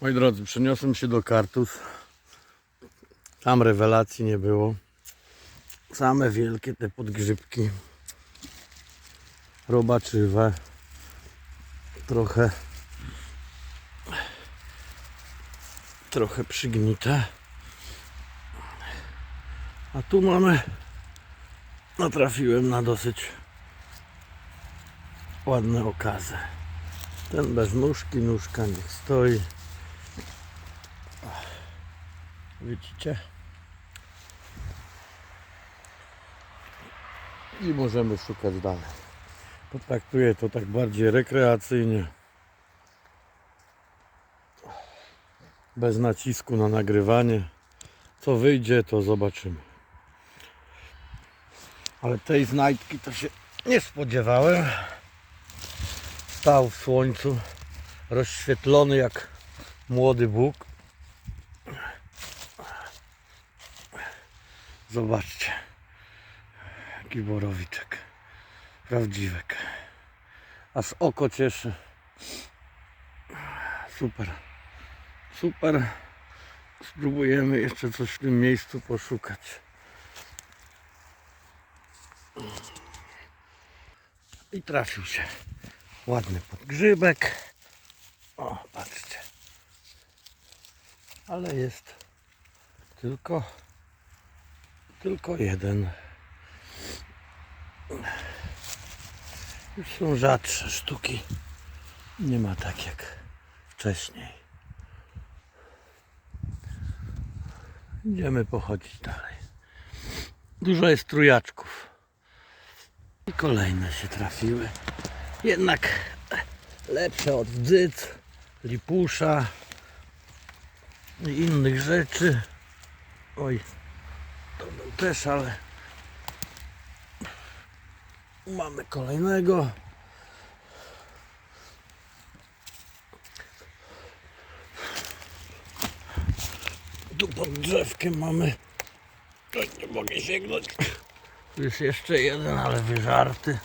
Moi drodzy, przeniosłem się do Kartus. Tam rewelacji nie było. Same wielkie te podgrzybki. Robaczywe. Trochę trochę przygnite. A tu mamy natrafiłem na dosyć ładne okazy. Ten bez nóżki, nóżka niech stoi. Widzicie? I możemy szukać dalej. Potraktuję to tak bardziej rekreacyjnie. Bez nacisku na nagrywanie. Co wyjdzie, to zobaczymy. Ale tej znajdki to się nie spodziewałem. Stał w słońcu, rozświetlony jak młody Bóg. Zobaczcie, jaki borowiczek, prawdziwek. Aż oko cieszy. Super, super. Spróbujemy jeszcze coś w tym miejscu poszukać. I trafił się ładny podgrzybek. O, patrzcie. Ale jest tylko tylko jeden. Już są rzadsze sztuki. Nie ma tak jak wcześniej. Idziemy pochodzić dalej. Dużo jest trujaczków. I kolejne się trafiły. Jednak lepsze od dzyc, lipusza i innych rzeczy. Oj, też, ale mamy kolejnego. Tu pod drzewkiem mamy. Nie mogę sięgnąć. Tu jest jeszcze jeden, ale wyżarty.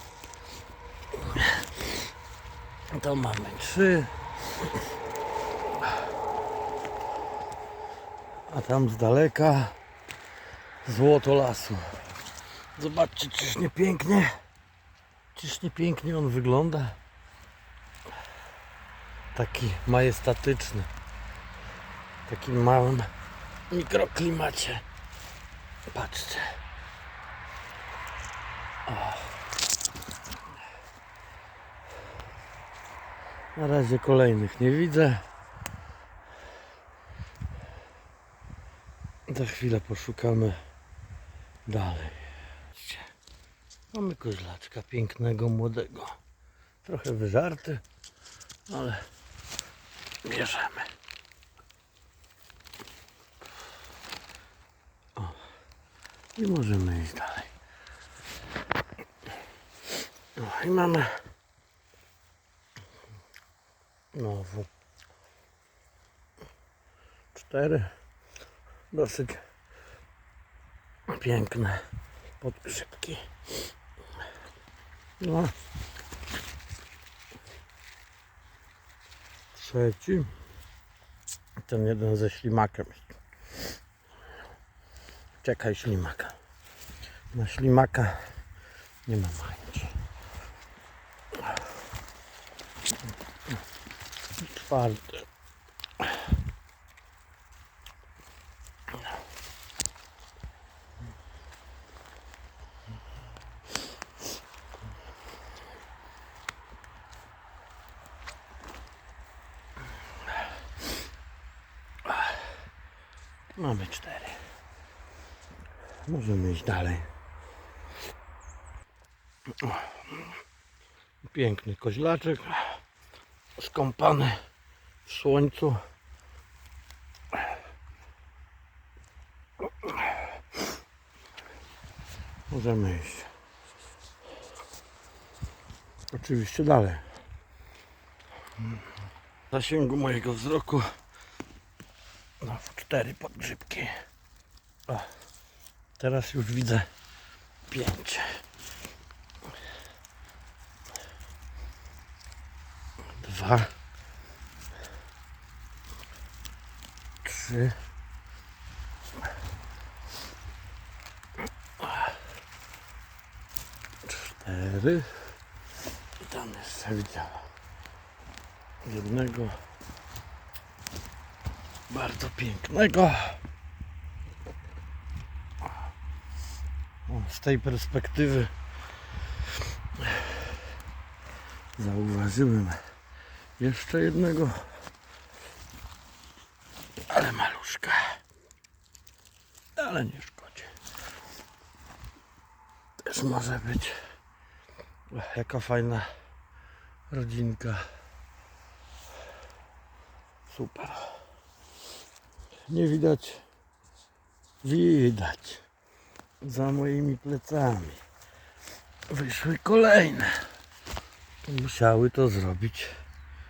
To mamy trzy. A tam z daleka złoto lasu. Zobaczcie, czyż nie pięknie? Czyż nie pięknie on wygląda? Taki majestatyczny. W takim małym mikroklimacie. Patrzcie. O. Na razie kolejnych nie widzę. Za chwilę poszukamy dalej. Mamy koźlaczka pięknego, młodego. Trochę wyżarty, ale bierzemy. O. I możemy iść dalej. No i mamy znowu cztery dosyć piękne podgrzybki. No. Trzeci. Ten jeden ze ślimakiem. Czekaj ślimaka. Na ślimaka nie ma chęci. Czwarty. Mamy cztery. Możemy iść dalej. Piękny koźlaczek. Skąpany w słońcu. Możemy iść. Oczywiście dalej. W zasięgu mojego wzroku cztery podgrzybki. O, teraz już widzę pięć. Dwa. trzy. Cztery. I tam jeszcze widziałem jednego bardzo pięknego. Z tej perspektywy zauważyłem jeszcze jednego, ale maluszka, ale nie szkodzi. Też może być jaka fajna rodzinka. Super. Nie widać, widać za moimi plecami. Wyszły kolejne. Musiały to zrobić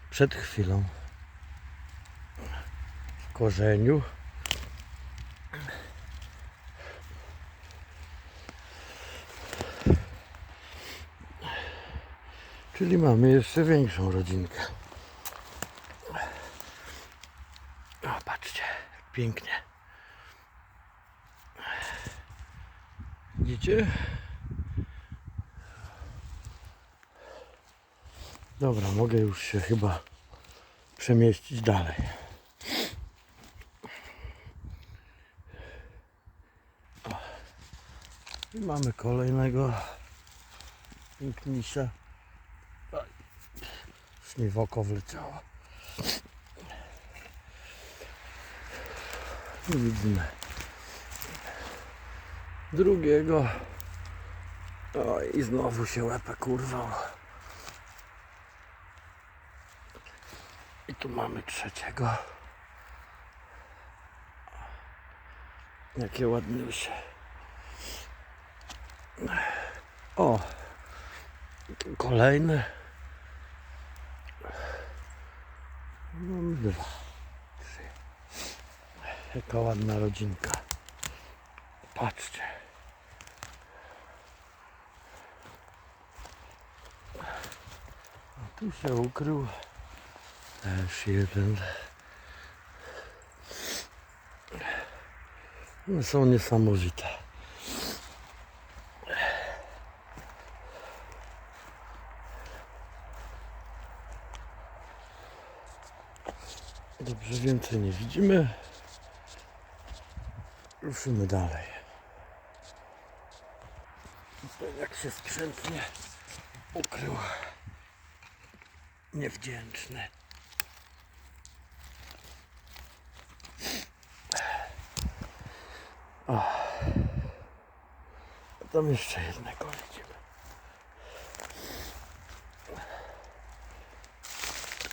przed chwilą. W korzeniu. Czyli mamy jeszcze większą rodzinkę. O, patrzcie, jak pięknie. Widzicie? Dobra, mogę już się chyba przemieścić dalej. I mamy kolejnego pięknisia. Oj, Już widzimy drugiego. O i znowu się łepę kurwał. I tu mamy trzeciego. Jakie ładniejsze. O! Kolejny. Mamy dwa. Jaka ładna rodzinka. Patrzcie. A tu się ukrył też jeden. One są niesamowite. Dobrze, więcej nie widzimy. Ruszymy dalej. Jak się skrzętnie ukrył. Niewdzięczny. O. Tam jeszcze jednego widzimy.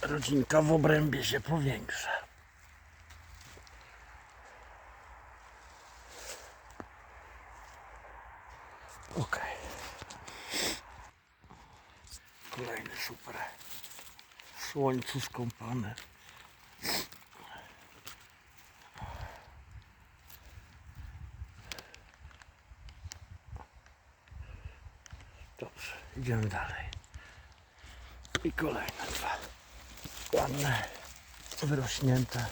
Rodzinka w obrębie się powiększa. Ok. Kolejny super. W słońcu skąpany. Dobrze, idziemy dalej. I kolejne dwa. Ładne, wyrośnięte.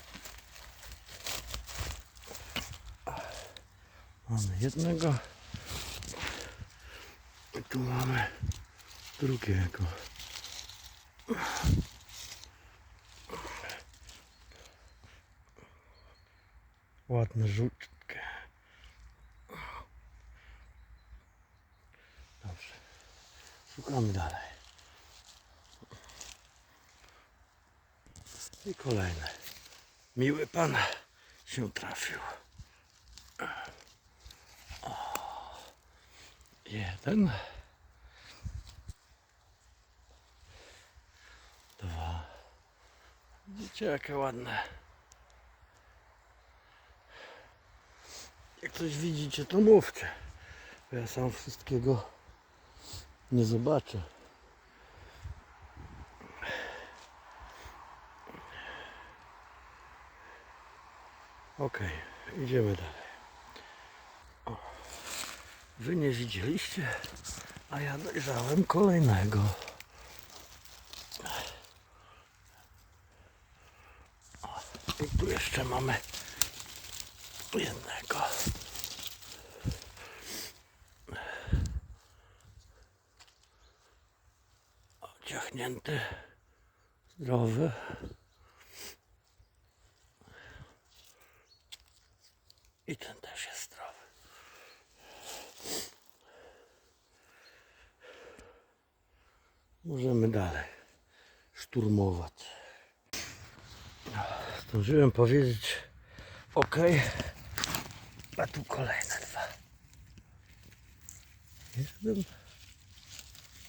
Mamy jednego. I tu mamy drugiego. Ładne żółtkie. Dobrze. Szukamy dalej. I kolejne. Miły pan się trafił. O, jeden. Dwa. Widzicie jakie ładne. Coś widzicie, to mówcie. Ja sam wszystkiego nie zobaczę. Ok, idziemy dalej. O, wy nie widzieliście, a ja dojrzałem kolejnego. O, I tu jeszcze mamy jednego. Ciachnięty, zdrowy. I ten też jest zdrowy. Możemy dalej szturmować. Zdążyłem powiedzieć ok, a tu kolejne dwa.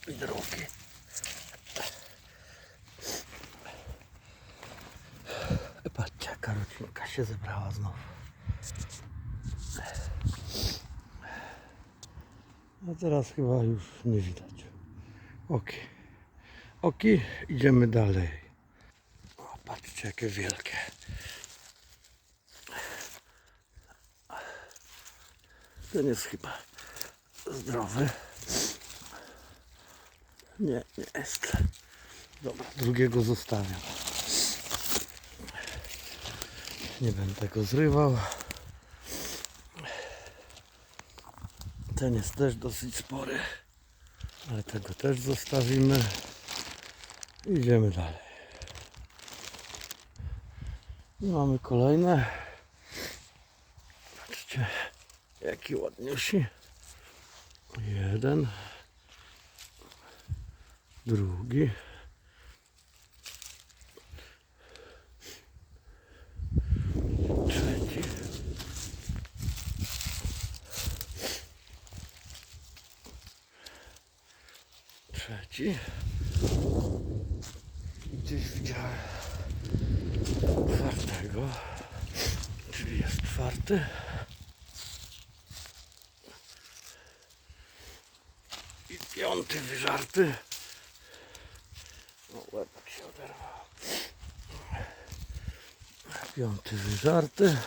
I drugi. Rodzinka się zebrała znowu. A teraz chyba już nie widać. Ok. Ok, idziemy dalej. O, patrzcie, jakie wielkie. Ten jest chyba zdrowy. Nie, nie jest. Dobra, drugiego zostawiam. Nie będę go zrywał. Ten jest też dosyć spory, ale tego też zostawimy. Idziemy dalej. I mamy kolejne. Patrzcie, jaki ładniusi. Jeden. Drugi. Trzeci. Trzeci. I Gdzieś widziałem czwartego. Czyli jest czwarty. I piąty wyżarty. O, łebek się oderwał. Piąty wyżarty.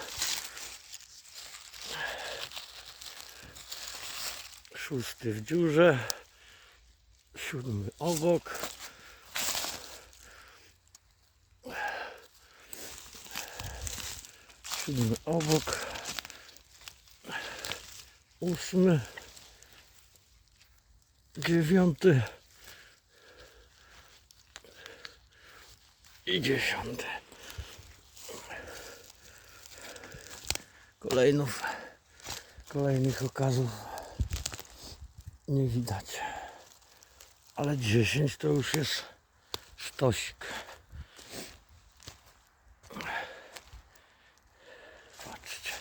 Szósty w dziurze. Siódmy obok. Siódmy obok. Ósmy. Dziewiąty. I dziesiąty. Kolejnów, kolejnych okazów nie widać. Ale 10 to już jest sztosik. Patrzcie.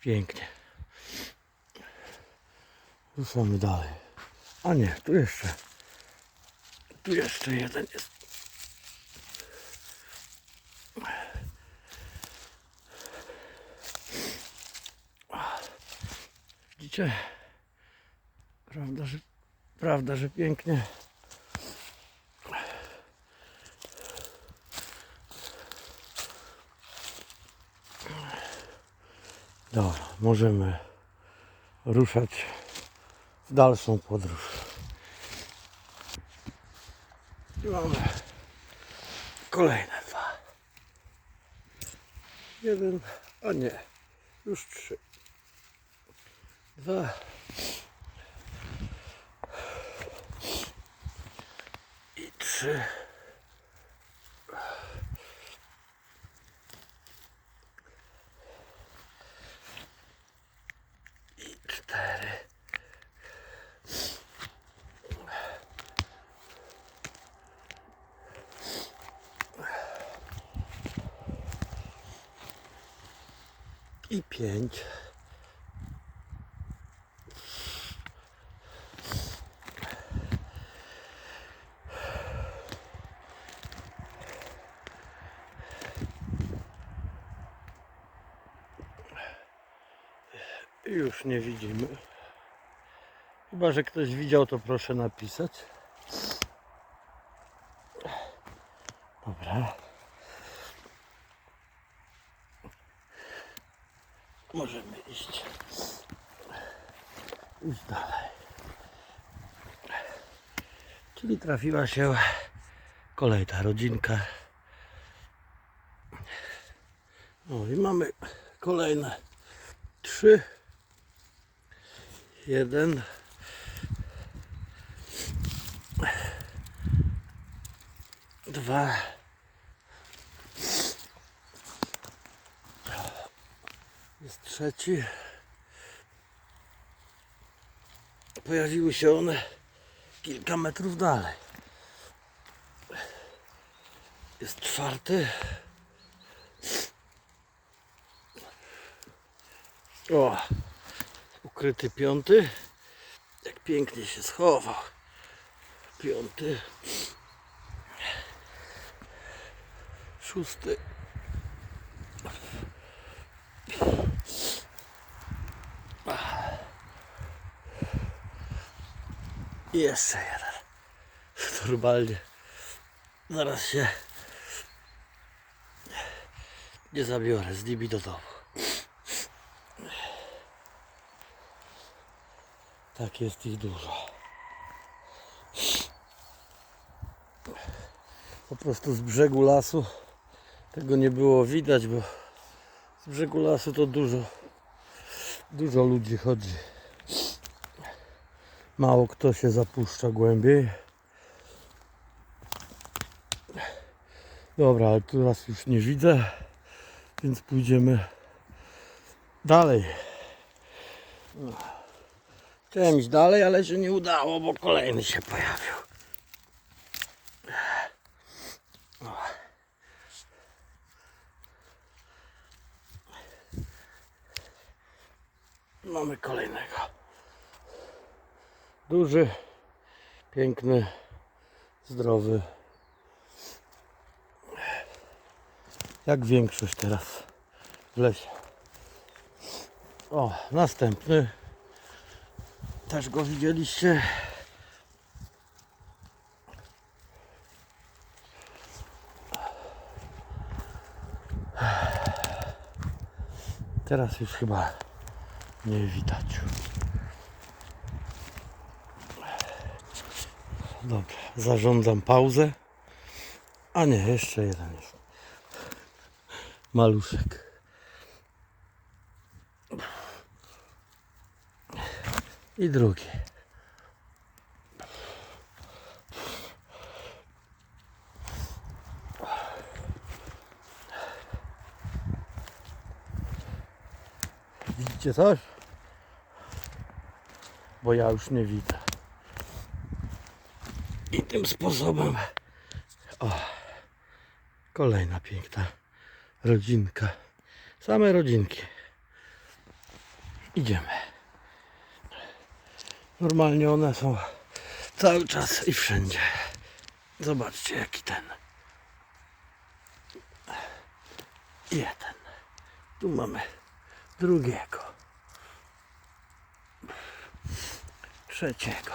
Pięknie. Ruszamy dalej. A nie, tu jeszcze. Tu jeszcze jeden jest. Widzicie? Prawda, że, prawda, że pięknie. Dobra, możemy ruszać w dalszą podróż. I mamy kolejne dwa. Jeden, a nie, już trzy. Dwa. I trzy. I cztery. Pięć. Już nie widzimy. Że ktoś widział, to proszę napisać. Dobra. Możemy iść. Iść dalej. Czyli trafiła się Kolejna rodzinka. O i mamy kolejne trzy. Jeden. Dwa. Jest trzeci. Pojawiły się one kilka metrów dalej. Jest czwarty. O, ukryty piąty. Jak pięknie się schował. Piąty. Szósty. I jeszcze jeden. Normalnie. Zaraz się nie zabiorę z nimi do domu. Tak jest ich dużo. Po prostu z brzegu lasu tego nie było widać, bo z brzegu lasu to dużo, dużo ludzi chodzi. Mało kto się zapuszcza głębiej. Dobra, ale teraz już nie widzę, więc pójdziemy dalej. Chciałem iść dalej, ale się nie udało, bo kolejny się pojawił. Mamy kolejnego. Duży, piękny, zdrowy. Jak większość teraz w lesie. O, następny. Też go widzieliście. Teraz już chyba nie widać. Dobra, zarządzam pauzę. A nie, jeszcze jeden jest. Maluszek. I drugi. Widzicie coś? Bo ja już nie widzę. I tym sposobem. O, kolejna piękna rodzinka. Same rodzinki. Idziemy. Normalnie one są cały czas i wszędzie. Zobaczcie jaki ten. Jeden. Tu mamy drugiego. Trzeciego.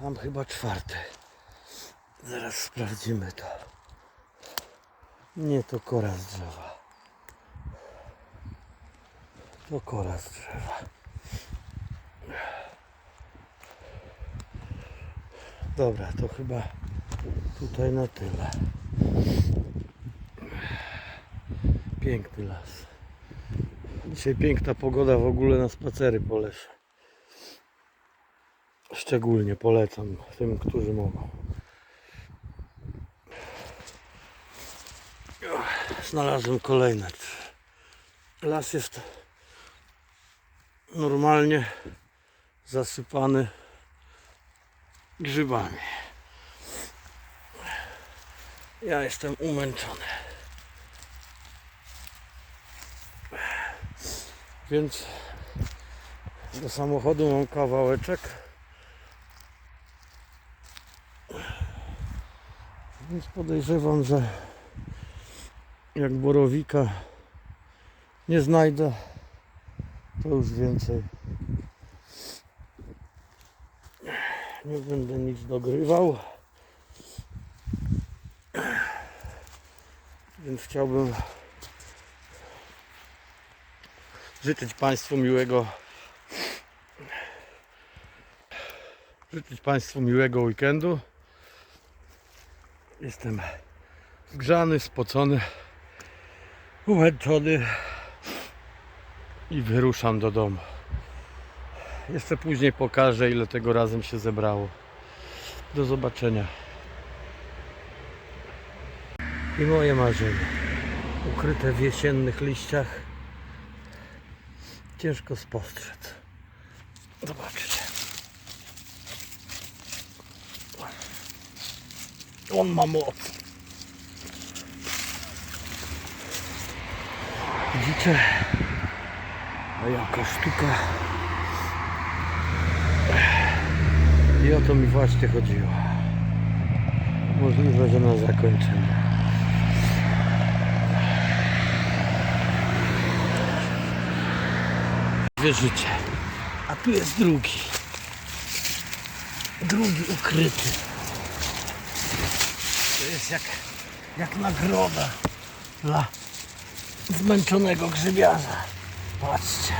Mam chyba czwarty. Zaraz sprawdzimy to. Nie to kora z drzewa. To kora z drzewa. Dobra, to chyba tutaj na tyle. Piękny las. Dzisiaj piękna pogoda w ogóle na spacery po lesie. Szczególnie polecam tym, którzy mogą. Znalazłem kolejne. Las jest normalnie zasypany grzybami. Ja jestem umęczony. Więc do samochodu mam kawałeczek. Więc podejrzewam, że jak borowika nie znajdę, to już więcej nie będę nic dogrywał. Więc chciałbym Życzyć Państwu miłego życzyć Państwu miłego weekendu. Jestem zgrzany, spocony, umęczony i wyruszam do domu. Jeszcze później pokażę, ile tego razem się zebrało. Do zobaczenia. I moje marzenie, ukryte w jesiennych liściach. Ciężko spostrzec. Zobaczcie. On ma moc. Widzicie? A jaka sztuka. I o to mi właśnie chodziło. Możliwe, że na zakończenie. Wierzycie. A tu jest drugi. Drugi ukryty. To jest jak, jak nagroda dla zmęczonego grzybiarza. Patrzcie.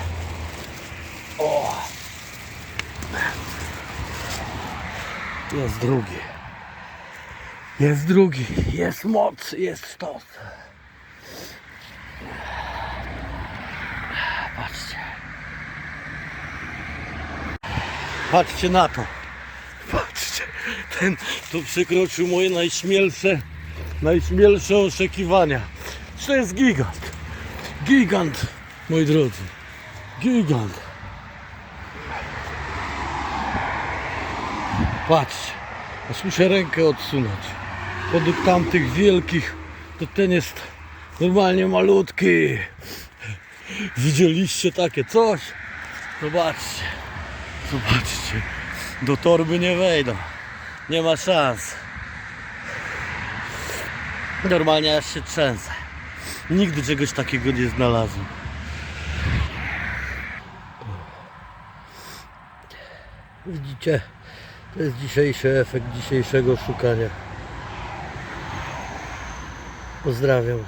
O! Jest drugi. Jest drugi. Jest moc. Jest sztos. Patrzcie na to. Patrzcie. Ten to przekroczył moje najśmielsze, najśmielsze oczekiwania. To jest gigant. Gigant, moi drodzy. Gigant. Patrzcie. Aż muszę rękę odsunąć. Podług tamtych wielkich to ten jest normalnie malutki. Widzieliście takie coś? Zobaczcie. Zobaczcie. Do torby nie wejdą. Nie ma szans. Normalnie aż się trzęsę. Nigdy czegoś takiego nie znalazłem. Widzicie? To jest dzisiejszy efekt dzisiejszego szukania. Pozdrawiam.